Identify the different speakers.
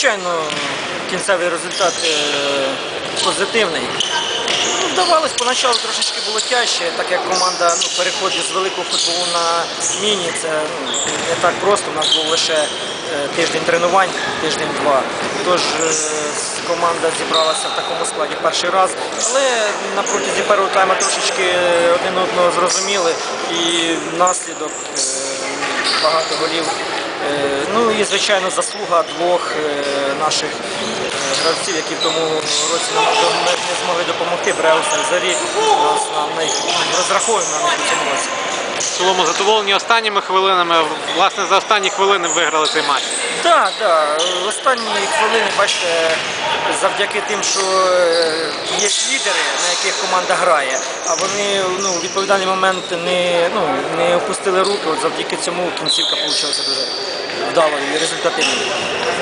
Speaker 1: звичайно, кінцевий результат е, позитивний. Ну, Вдавалось, поначалу трошечки було тяжче, так як команда ну, переходить з великого футболу на міні. Це ну, не так просто. У нас був лише е, тиждень тренувань, тиждень-два. Тож е, команда зібралася в такому складі перший раз. Але на протязі першого тайму трошечки один одного зрозуміли і наслідок багато голів. І звичайно заслуга двох е, наших е, гравців, які в тому році нам не змогли допомогти. Бреуса і Зарі. Нас на них розраховуємо на них у цьому році.
Speaker 2: В цілому задоволені останніми хвилинами. Власне, за останні хвилини виграли цей матч.
Speaker 1: Так, так. Останні хвилини, бачите, завдяки тим, що е, є лідери, на яких команда грає, а вони ну, в відповідальний момент не, ну, не опустили руки. От завдяки цьому кінцівка вийшла дуже вдалою і результативною.